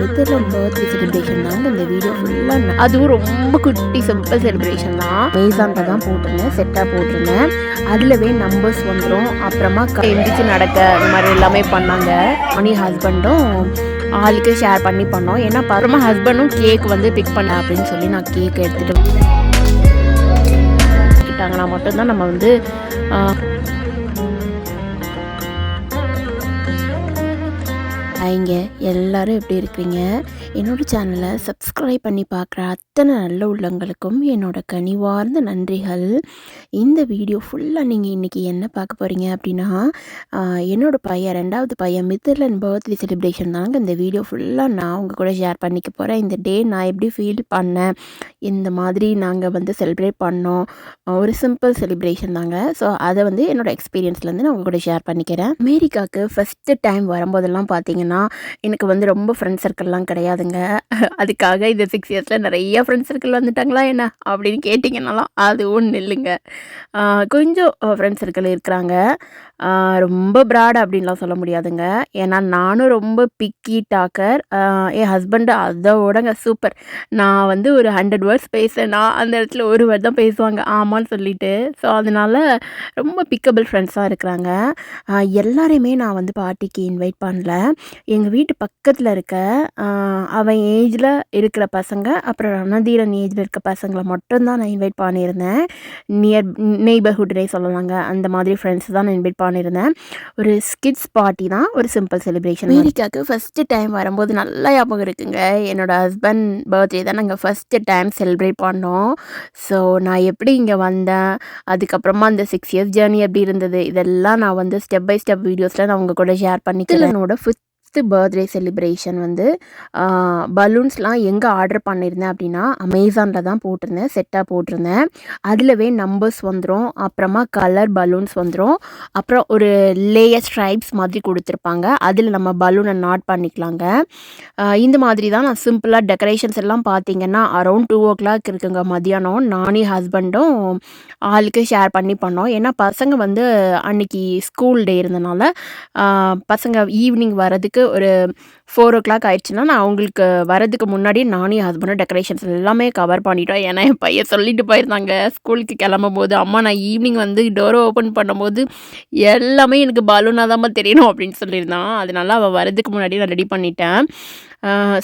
மித்தர்லன் birthday celebration தாங்க இந்த video ஃபுல்லாக அதுவும் ரொம்ப குட்டி சிம்பிள் செலிப்ரேஷன் தான். மேசான்ட்ட தான் போட்டிருந்தேன் செட்டாக போட்டிருந்தேன். அதுலவே நம்பர்ஸ் வந்துடும் அப்புறமா எந்திரிச்சு நடக்க இந்த மாதிரி எல்லாமே பண்ணாங்க. மணி ஹஸ்பண்டும் ஆளுக்கு ஷேர் பண்ணி பண்ணோம். ஏன்னா அப்புறமா ஹஸ்பண்டும் கேக் வந்து பிக் பண்ண அப்படின்னு சொல்லி நான் கேக் எடுத்துகிட்டு கிட்டாங்கன்னா மட்டும்தான் நம்ம வந்து ஆஹ், எல்லாரும் எப்படி இருக்கிறீங்க என்னோட சேனலை சப்ஸ்கிரைப் பண்ணி பார்க்குற அத்தனை நல்ல உள்ளங்களுக்கும் என்னோட கனிவார்ந்த நன்றிகள். இந்த வீடியோ ஃபுல்லாக நீங்கள் இன்றைக்கி என்ன பார்க்க போகிறீங்க அப்படின்னா என்னோடய பையன் ரெண்டாவது பையன் மித்தர்லன் பர்த்டே செலிப்ரேஷன் தாங்க இந்த வீடியோ ஃபுல்லாக நான் உங்கள் கூட ஷேர் பண்ணிக்க போகிறேன் இந்த டே நான் எப்படி ஃபீல் பண்ணேன்? இந்த மாதிரி நாங்கள் வந்து செலிப்ரேட் பண்ணோம். ஒரு சிம்பிள் செலிப்ரேஷன் தாங்க. ஸோ அதை வந்து என்னோடய எக்ஸ்பீரியன்ஸ்லேருந்து நான் உங்கள் கூட ஷேர் பண்ணிக்கிறேன். அமெரிக்காவுக்கு ஃபஸ்ட்டு டைம் வரும்போதெல்லாம் பார்த்தீங்கன்னா எனக்கு வந்து ரொம்ப ஃப்ரெண்ட்ஸ் சர்க்கிள்லாம் கிடையாதுங்க அதுக்காக இந்த சிக்ஸ் இயர்ஸில் நிறைய ஃப்ரெண்ட்ஸ் சர்க்கிள் வந்துட்டாங்களா என்ன? அப்படின்னு கேட்டிங்கன்னாலும் அது ஒன்றும் இல்லைங்க. கொஞ்சம் ஃப்ரெண்ட்ஸ் சர்க்கிள் இருக்கிறாங்க. ரொம்ப ப்ராட் அப்படின்லாம் சொல்ல முடியாதுங்க. ஏன்னா நானும் ரொம்ப பிக்கி டாக்கர் என் ஹஸ்பண்டு அதோடங்க சூப்பர் நான் வந்து ஒரு ஹண்ட்ரட் வேர்ட்ஸ் பேசுனா அந்த இடத்துல ஒரு வேர்ட் தான் பேசுவாங்க. ஆமான்னு சொல்லிட்டு. ஸோ அதனால ரொம்ப பிக்கபிள் ஃப்ரெண்ட்ஸாக இருக்கிறாங்க. எல்லாரையுமே நான் வந்து பார்ட்டிக்கு இன்வைட் பண்ணல. எங்கள் வீட்டு பக்கத்தில் இருக்க அவன் ஏஜில் இருக்கிற பசங்க அப்புறம் ரணதீரன் ஏஜில் இருக்க பசங்களை மட்டும்தான் நான் இன்வைட் பண்ணியிருந்தேன். நியர் நெய்பர்ஹுட்னே சொல்லலாங்க. அந்த மாதிரி ஃப்ரெண்ட்ஸ் தான் நான் இன்வைட் பண்ணியிருந்தேன். ஒரு ஸ்கிட்ஸ் பார்ட்டி தான் ஒரு சிம்பிள் செலிப்ரேஷன் அமெரிக்காவுக்கு ஃபஸ்ட்டு டைம் வரும்போது நல்லா ஞாபகம் இருக்குங்க. என்னோட ஹஸ்பண்ட் பர்த்டே தான் நாங்கள் ஃபஸ்ட்டு டைம் செலிப்ரேட் பண்ணோம். ஸோ நான் எப்படி இங்கே வந்தேன்? அதுக்கப்புறமா அந்த சிக்ஸ் இயர்ஸ் ஜேர்னி எப்படி இருந்தது? இதெல்லாம் நான் வந்து ஸ்டெப் பை ஸ்டெப் வீடியோஸில் நான் உங்கள் கூட ஷேர் பண்ணிக்கிறேன். என்னோட ஃபிஃப்த்து பர்த்டே செலிப்ரேஷன் வந்து பலூன்ஸ்லாம் எங்கே ஆர்டர் பண்ணியிருந்தேன் அப்படின்னா அமேசானில் தான் போட்டிருந்தேன் செட்டாக போட்டிருந்தேன். அதிலவே நம்பர்ஸ் வந்துடும் அப்புறமா கலர் பலூன்ஸ் வந்துடும் அப்புறம் ஒரு லேயர் ஸ்ட்ரைப்ஸ் மாதிரி கொடுத்துருப்பாங்க. அதில் நம்ம பலூனை நாட் பண்ணிக்கலாங்க. இந்த மாதிரி தான் நான் சிம்பிளாக டெக்கரேஷன்ஸ் எல்லாம் பார்த்தீங்கன்னா அரௌண்ட் டூ ஓ கிளாக் இருக்குங்க மதியானம். நானே ஹஸ்பண்டும் ஆளுக்கு ஷேர் பண்ணி பண்ணோம். ஏன்னா பசங்க வந்து அன்னைக்கு ஸ்கூல் டே இருந்தனால பசங்க ஈவினிங் வரதுக்கு ஒரு ஃபோர் ஓ கிளாக் ஆயிடுச்சுன்னா நான் அவங்களுக்கு வரதுக்கு முன்னாடி நானே ஹஸ்பண்டும் டெக்கரேஷன்ஸ் எல்லாமே கவர் பண்ணிட்டோம். ஏன்னா என் பையன் சொல்லிட்டு போயிருந்தாங்க. ஸ்கூலுக்கு கிளம்பும் போது அம்மா நான் ஈவினிங் வந்து டோரை ஓப்பன் பண்ணும்போது எல்லாமே எனக்கு பலூனாக தான் தெரியணும் அப்படின்னு சொல்லியிருந்தான். அதனால அவள் வரதுக்கு முன்னாடி நான் ரெடி பண்ணிட்டேன்.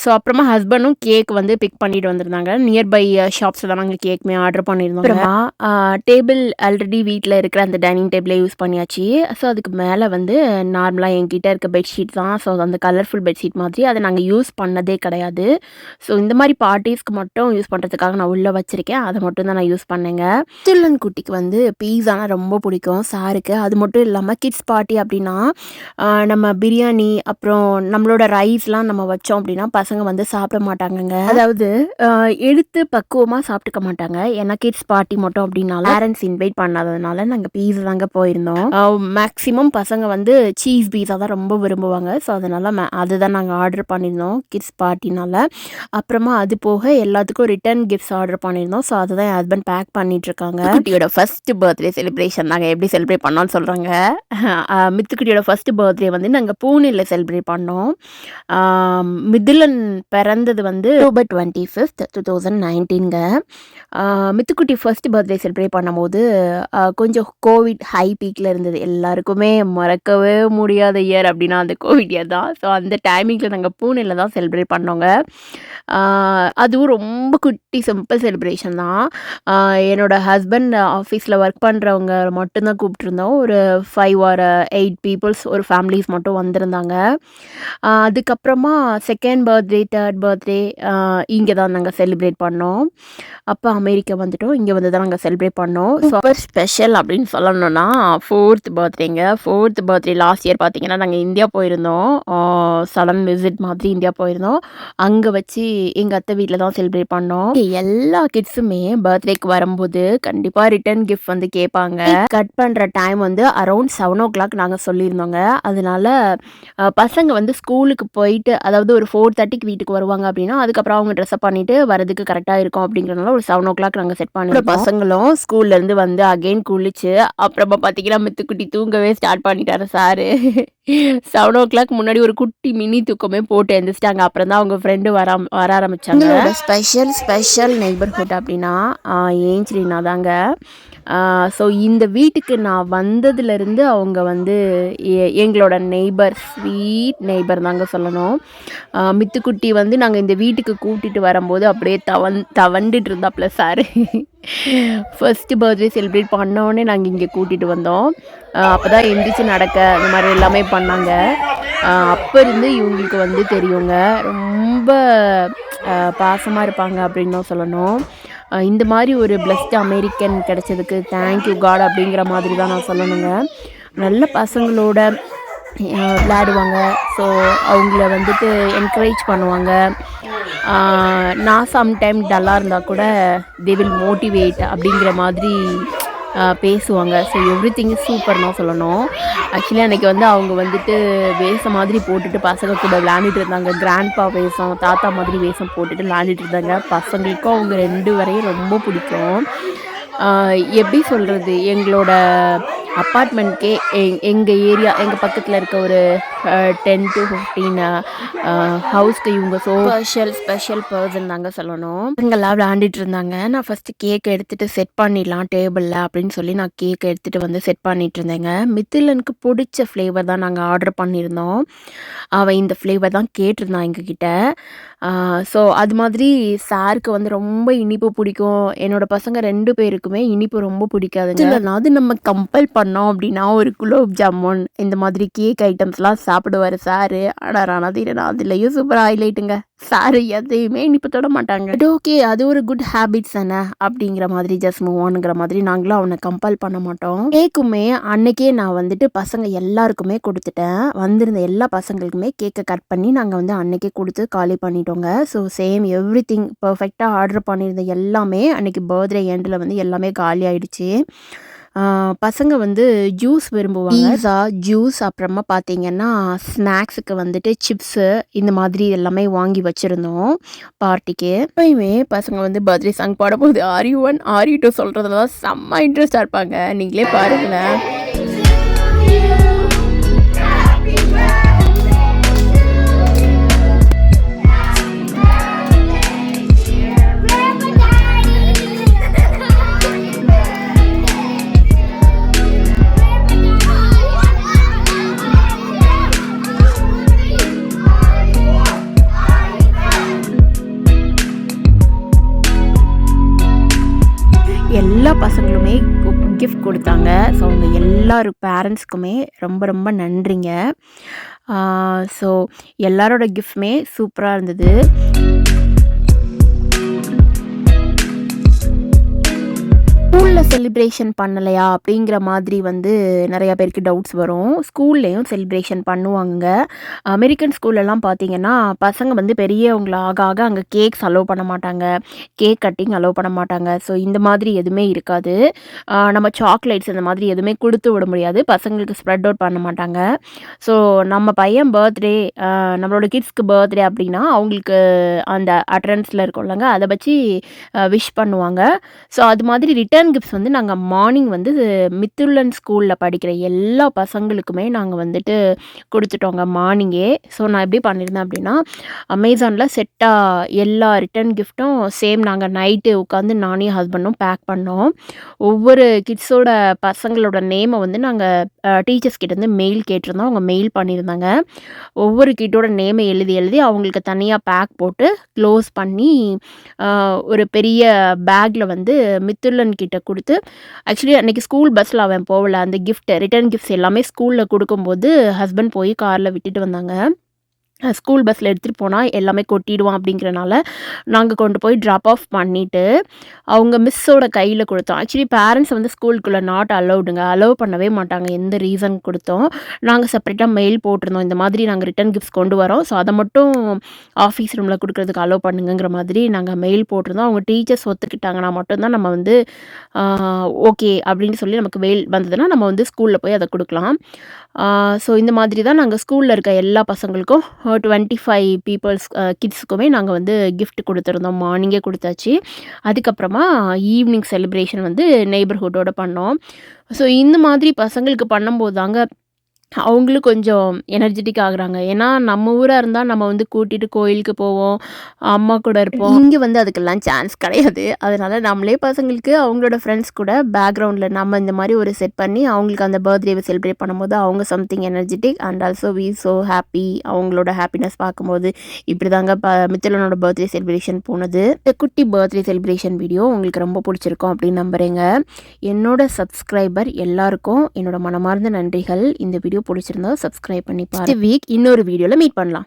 ஸோ அப்புறமா ஹஸ்பண்டும் கேக் வந்து பிக் பண்ணிட்டு வந்திருந்தாங்க. நியர்பை ஷாப்ஸில் uh, தான் நாங்கள் கேக்குமே ஆர்டர் பண்ணியிருந்தோம் அப்புறமா டேபிள் ஆல்ரெடி வீட்டில் இருக்கிற அந்த டைனிங் டேபிளை யூஸ் பண்ணியாச்சு. ஸோ அதுக்கு மேலே வந்து நார்மலாக என்கிட்ட இருக்க பெட்ஷீட் தான். ஸோ அந்த கலர்ஃபுல் பெட்ஷீட் மாதிரி அதை நாங்கள் யூஸ் பண்ணதே கிடையாது. ஸோ இந்த மாதிரி பார்ட்டிஸ்க்கு மட்டும் யூஸ் பண்ணுறதுக்காக நான் உள்ளே வச்சுருக்கேன். அதை மட்டும் தான் நான் யூஸ் பண்ணேங்க. சில்லன் குட்டிக்கு வந்து பீஸானா ரொம்ப பிடிக்கும் சாருக்கு. அது மட்டும் இல்லாமல் கிட்ஸ் பார்ட்டி அப்படின்னா uh, நம்ம பிரியாணி அப்புறம் நம்மளோட ரைஸ்லாம் நம்ம வச்சோம் அப்படின்னா பசங்க வந்து சாப்பிட மாட்டாங்கங்க. அதாவது எடுத்து பக்குவமாக சாப்பிட்டுக்க மாட்டாங்க. ஏன்னா கிட்ஸ் பார்ட்டி மட்டும் அப்படின்னால பேரண்ட்ஸ் இன்வைட் பண்ணாததுனால நாங்கள் பீஸா தாங்க போயிருந்தோம். மேக்ஸிமம் பசங்க வந்து சீஸ் பீஸா தான் ரொம்ப விரும்புவாங்க. ஸோ அதனால அதுதான் நாங்கள் ஆர்டர் பண்ணியிருந்தோம் கிட்ஸ் பார்ட்டினால அப்புறமா அது போக எல்லாத்துக்கும் ரிட்டர்ன் கிஃப்ட்ஸ் ஆர்டர் பண்ணியிருந்தோம். ஸோ அதுதான் என் ஹஸ்பண்ட் பேக் பண்ணிட்டு இருக்காங்க குட்டியோட ஃபர்ஸ்ட் பர்த்டே செலிப்ரேஷன் நாங்கள் எப்படி செலிப்ரேட் பண்ணோம்னு சொல்கிறாங்க மித்துக்குட்டியோட ஃபர்ஸ்ட் பர்த்டே வந்து நாங்கள் பூனேல செலிப்ரேட் பண்ணோம். மிதிலன் பிறந்தது வந்து October twenty fifth two thousand நைன்டீன்க மித்துக்குட்டி ஃபர்ஸ்ட் பர்த்டே செலிப்ரேட் பண்ணும்போது கொஞ்சம் கோவிட் ஹை பீக்கில் இருந்தது. எல்லாருக்குமே மறக்கவே முடியாத இயர் அப்படின்னா அந்த கோவிட் இயர் தான். ஸோ அந்த டைமிங்கில் நாங்கள் பூனேல தான் செலிப்ரேட் பண்ணோங்க. அதுவும் ரொம்ப குட்டி சிம்பிள் செலிப்ரேஷன் தான். என்னோடய என்னோட ஹஸ்பண்ட் ஆஃபீஸில் ஒர்க் பண்ணுறவங்க மட்டும்தான் கூப்பிட்ருந்தோம் ஒரு ஃபைவ் ஆர் எயிட் பீப்புள்ஸ் ஒரு ஃபேமிலிஸ் மட்டும் வந்திருந்தாங்க. அதுக்கப்புறமா செகண்ட் பர்த்டே தேர்ட் பர்த்டே இங்கே தான் நாங்கள் செலிப்ரேட் பண்ணோம். அப்போ அமெரிக்கா வந்துட்டோம். இங்கே வந்து தான் நாங்கள் செலிப்ரேட் பண்ணோம். சூப்பர் ஸ்பெஷல் அப்படின்னு சொல்லணும்னா ஃபோர்த் பர்த்டேங்க ஃபோர்த் பர்த்டே லாஸ்ட் இயர் பார்த்தீங்கன்னா நாங்கள் இந்தியா போயிருந்தோம். சடன் விசிட் மாதிரி இந்தியா போயிருந்தோம். அங்கே வச்சு எங்கள் அத்தை வீட்டில் தான் செலிப்ரேட் பண்ணோம். எல்லா கிட்ஸுமே பர்த்டேக்கு வரும்போது கண்டிப்பாக ரிட்டர்ன் கிஃப்ட் வந்து கேட்பாங்க. கட் பண்ணுற டைம் வந்து அரௌண்ட் செவன் ஓ கிளாக் நாங்கள் சொல்லியிருந்தோங்க. அதனால பசங்க வந்து ஸ்கூலுக்கு போயிட்டு அதாவது ஒரு ஃபோர் தேர்ட்டிக்கு வீட்டுக்கு வருவாங்க அப்படின்னா அதுக்கப்புறம் அவங்க ட்ரெஸ்அப் பண்ணிட்டு வரதுக்கு கரெக்டாக இருக்கும் அப்படிங்கிறனால ஒரு செவன் ஓ கிளாக் நாங்கள் செட் பண்ணி பசங்களும் ஸ்கூல்ல இருந்து வந்து அகைன் குளிச்சு அப்புறமா பார்த்தீங்கன்னா மித்துக்குட்டி தூங்கவே ஸ்டார்ட் பண்ணிட்டாரு சாரு செவன் ஓ கிளாக் முன்னாடி ஒரு குட்டி மினி தூக்கமே போட்டு எழுந்திரிச்சிட்டாங்க அப்புறம் தான் அவங்க ஃப்ரெண்டு வர வர ஆரம்பித்தாங்க ஸ்பெஷல் ஸ்பெஷல் நெய்பர்ஹுட் அப்படின்னா ஏஞ்சிரினா தாங்க. ஸோ இந்த வீட்டுக்கு நான் வந்ததுலேருந்து அவங்க வந்து எ- எங்களோட நெய்பர் ஸ்வீட் நெய்பர் தாங்க சொல்லணும். மித்துக்குட்டி வந்து நாங்கள் இந்த வீட்டுக்கு கூட்டிகிட்டு வரும்போது அப்படியே தவன் தவண்டுட்டு இருந்தாப்புல சார். ஃபஸ்ட்டு பர்த்டே செலிப்ரேட் பண்ணோடனே நாங்கள் இங்கே கூட்டிகிட்டு வந்தோம். அப்போ தான் எந்திரிச்சு நடக்க இந்த மாதிரி எல்லாமே பண்ணாங்க. அப்போ இருந்து இவங்களுக்கு வந்து தெரியுங்க. ரொம்ப பாசமாக இருப்பாங்க அப்படின்னு தான் சொல்லணும். இந்த மாதிரி ஒரு பிளஸ்ட் அமெரிக்கன் கிடைச்சதுக்கு தேங்க்யூ காட் அப்படிங்கிற மாதிரி தான் நான் சொல்லணுங்க. நல்ல பசங்களோட விளையாடுவாங்க. ஸோ அவங்கள வந்துட்டு என்கரேஜ் பண்ணுவாங்க. நான் சம்டைம் டல்லாக இருந்தால் கூட தே வில் மோட்டிவேட் அப்படிங்கிற மாதிரி பேசுவாங்க. ஸோ எவ்ரி திங் சூப்பர் சொல்லணும். ஆக்சுவலி அன்றைக்கி வந்து அவங்க வந்துட்டு வேஷம் மாதிரி போட்டுட்டு பசங்க கூட விளையாண்டுட்டு இருந்தாங்க. கிராண்ட்பா வேஷம் தாத்தா மாதிரி வேஷம் போட்டுட்டு விளையாண்டுட்டு இருந்தாங்க. பசங்களுக்கும் அவங்க ரெண்டு வரையும் ரொம்ப பிடிக்கும். எப்படி சொல்கிறது எங்களோட அப்பார்ட்மெண்ட்கே எங் எங்கள் ஏரியா எங்கள் பக்கத்தில் இருக்க ஒரு டென் டு ஃபிஃப்டீன் ஹவுஸ்க்கு இவங்க ஸோ ஸ்பெஷல் ஸ்பெஷல் பர்சன் தாங்க சொல்லணும். இவங்கெல்லாம் விளையாண்டுட்டு இருந்தாங்க. நான் ஃபஸ்ட்டு கேக் எடுத்துகிட்டு செட் பண்ணிடலாம் டேபிளில் அப்படின்னு சொல்லி நான் கேக் எடுத்துகிட்டு வந்து செட் பண்ணிட்டு இருந்தேங்க. மித்திலனுக்கு பிடிச்ச ஃப்ளேவர் தான் நாங்கள் ஆர்டர் பண்ணியிருந்தோம். அவன் இந்த ஃப்ளேவர் தான் கேட்டிருந்தான் எங்ககிட்ட. ஸோ அது மாதிரி சாருக்கு வந்து ரொம்ப இனிப்பு பிடிக்கும். என்னோட பசங்க ரெண்டு பேருக்குமே இனிப்பு ரொம்ப பிடிக்காதுங்க. அது நம்ம கம்பல் பண்ணோம் அப்படின்னா ஒரு குலோப் ஜாமுன் இந்த மாதிரி கேக் ஐட்டம்ஸ்லாம் சாப்பிடுவார் சாரு ஆனால் ரணதீரன் அதுலேயும் சூப்பர் ஹைலைட்டுங்க சாரு எதையுமே இனிப்பு தொட மாட்டாங்க. பட் ஓகே அது ஒரு குட் ஹேபிட்ஸ் தானே அப்படிங்கிற மாதிரி ஜஸ்ட் மூவ் ஆனுங்கிற மாதிரி நாங்களும் அவனை கம்பல் பண்ண மாட்டோம். கேக்குமே அன்னைக்கே நான் வந்துட்டு பசங்க எல்லாருக்குமே கொடுத்துட்டேன். வந்திருந்த எல்லா பசங்களுக்குமே கேக்கை கட் பண்ணி நாங்கள் வந்து அன்னைக்கே கொடுத்து காலி பண்ணிட்டோங்க. ஸோ சேம் எவ்ரி திங் பர்ஃபெக்டாக ஆர்டர் பண்ணியிருந்த எல்லாமே அன்னைக்கு பர்த்டே எண்டில் வந்து எல்லாமே காலி ஆயிடுச்சு. பசங்க வந்து ஜூஸ் விரும்புவாங்க. பீஸா ஜூஸ் அப்புறமா பார்த்தீங்கன்னா ஸ்நாக்ஸுக்கு வந்துட்டு சிப்ஸு இந்த மாதிரி எல்லாமே வாங்கி வச்சுருந்தோம் பார்ட்டிக்கு. எப்பயுமே பசங்க வந்து பர்த்டே சாங் பாடும்போது ஆரி ஒன் ஆரி டூ சொல்கிறதுல தான் செம்ம இன்ட்ரெஸ்டாக இருப்பாங்க. நீங்களே பாருங்களேன். கொடுத்தாங்க. ஸோ அவங்க எல்லாரும் பேரண்ட்ஸ்க்குமே ரொம்ப ரொம்ப நன்றிங்க. ஸோ எல்லாரோட கிஃப்ட்மே சூப்பராக இருந்தது. ஸ்கூலில் செலிப்ரேஷன் பண்ணலையா அப்படிங்கிற மாதிரி வந்து நிறையா பேருக்கு டவுட்ஸ் வரும். ஸ்கூல்லேயும் செலிப்ரேஷன் பண்ணுவாங்க. அமெரிக்கன் ஸ்கூல்லலாம் பார்த்தீங்கன்னா பசங்க வந்து பெரியவங்கள ஆக ஆக அங்கே கேக்ஸ் அலோவ் பண்ண மாட்டாங்க. கேக் கட்டிங் அலோவ் பண்ண மாட்டாங்க. ஸோ இந்த மாதிரி எதுவுமே இருக்காது. நம்ம சாக்லேட்ஸ் இந்த மாதிரி எதுவுமே கொடுத்து விட முடியாது. பசங்களுக்கு ஸ்ப்ரெட் அவுட் பண்ண மாட்டாங்க. ஸோ நம்ம பையன் பர்த்டே நம்மளோட கிட்ஸ்க்கு பர்த்டே அப்படின்னா அவங்களுக்கு அந்த அட்ரன்ஸில் இருக்கோம்லங்க அதை வச்சு விஷ் பண்ணுவாங்க. ஸோ அது மாதிரி ரிட்டர்ன் கிஃப்ட்ஸ் வந்து நாங்கள் மார்னிங் வந்து மித்துலன் ஸ்கூலில் படிக்கிற எல்லா பசங்களுக்குமே நாங்கள் வந்துட்டு கொடுத்துட்டோங்க மார்னிங்கே ஸோ நான் எப்படி பண்ணியிருந்தேன் அப்படின்னா அமேசானில் செட்டாக எல்லா ரிட்டர்ன் கிஃப்ட்டும் சேம் நாங்கள் நைட்டு உட்காந்து நானே ஹஸ்பண்டும் பேக் பண்ணோம். ஒவ்வொரு கிட்ஸோட பசங்களோட நேமை வந்து நாங்கள் டீச்சர்ஸ் கிட்டேருந்து மெயில் கேட்டிருந்தோம். அவங்க மெயில் பண்ணியிருந்தாங்க. ஒவ்வொரு கிட்டோட நேமை எழுதி எழுதி அவங்களுக்கு தனியாக பேக் போட்டு க்ளோஸ் பண்ணி ஒரு பெரிய பேக்கில் வந்து மித்துல்லன் கிட்ட கொடுத்து ஆக்சுவலி அன்றைக்கி ஸ்கூல் பஸ்ஸில் அவன் போகல. அந்த கிஃப்ட்டு ரிட்டர்ன் கிஃப்ட்ஸ் எல்லாமே ஸ்கூலில் கொடுக்கும்போது ஹஸ்பண்ட் போய் காரில் விட்டுட்டு வந்தாங்க. ஸ்கூல் பஸ்ஸில் எடுத்துகிட்டு போனால் எல்லாமே கொட்டிடுவான் அப்படிங்கிறனால நாங்கள் கொண்டு போய் ட்ராப் ஆஃப் பண்ணிவிட்டு அவங்க மிஸ்ஸோட கையில் கொடுத்தோம். ஆக்சுவலி பேரண்ட்ஸ் வந்து ஸ்கூலுக்குள்ளே நாட் அலௌடுங்க அலோவ் பண்ணவே மாட்டாங்க. எந்த ரீசன் கொடுத்தோம்? நாங்கள் செப்பரேட்டாக மெயில் போட்டிருந்தோம். இந்த மாதிரி நாங்கள் ரிட்டர்ன் கிஃப்ட்ஸ் கொண்டு வரோம். ஸோ அதை மட்டும் ஆஃபீஸ் ரூமில் கொடுக்குறதுக்கு அலோவ் பண்ணுங்கிற மாதிரி நாங்கள் மெயில் போட்டிருந்தோம். அவங்க டீச்சர்ஸ் ஒத்துக்கிட்டாங்கன்னா மட்டும்தான் நம்ம வந்து ஓகே அப்படின்னு சொல்லி நமக்கு மெயில் வந்ததுன்னா நம்ம வந்து ஸ்கூலில் போய் அதை கொடுக்கலாம். ஸோ இந்த மாதிரி தான் நாங்கள் ஸ்கூலில் இருக்க எல்லா பசங்களுக்கும் டுவெண்ட்டி ஃபைவ் பீப்புள்ஸ் கிட்ஸுக்குமே நாங்கள் வந்து கிஃப்ட் கொடுத்துருந்தோம் மார்னிங்கே கொடுத்தாச்சு. அதுக்கப்புறமா ஈவினிங் செலிப்ரேஷன் வந்து நெய்பர்ஹுட்டோட பண்ணோம். ஸோ இந்த மாதிரி பசங்களுக்கு பண்ணும்போது தாங்க அவங்களும் கொஞ்சம் எனர்ஜெட்டிக் ஆகுறாங்க. ஏன்னா, நம்ம ஊரா இருந்தா நம்ம வந்து கூட்டிட்டு கோயிலுக்கு போவோம். அம்மா கூட இருப்போம். இங்க வந்து அதுக்கெல்லாம் சான்ஸ் கிடையாது. அதனால நம்மளே பசங்களுக்கு அவங்களோட ஃப்ரெண்ட்ஸ் கூட பேக்ரவுண்டில் நம்ம இந்த மாரி ஒரு செட் பண்ணி அவங்களுக்கு அந்த பர்த்டேவ செலிப்ரேட் பண்ணும்போது, அவங்க something energetic and also we so happy. அவங்களோட ஹேப்பினஸ் பார்க்கும்போது, இப்படிதாங்க ப மித்தலனோட பர்த்டே செலிப்ரேஷன் போனது. இந்த குட்டி பர்த்டே செலிப்ரேஷன் வீடியோ உங்களுக்கு ரொம்ப பிடிச்சிருக்கும் அப்படின்னு நம்புறேங்க. என்னோட சப்ஸ்கிரைபர் எல்லாருக்கும் என்னோட மனமார்ந்த நன்றிகள். இந்த வீடியோ புடிச்சிருந்தா சப்ஸ்கிரைப் பண்ணி பாருங்க. நெக்ஸ்ட் வீக் இன்னொரு வீடியோல மீட் பண்ணலாம்.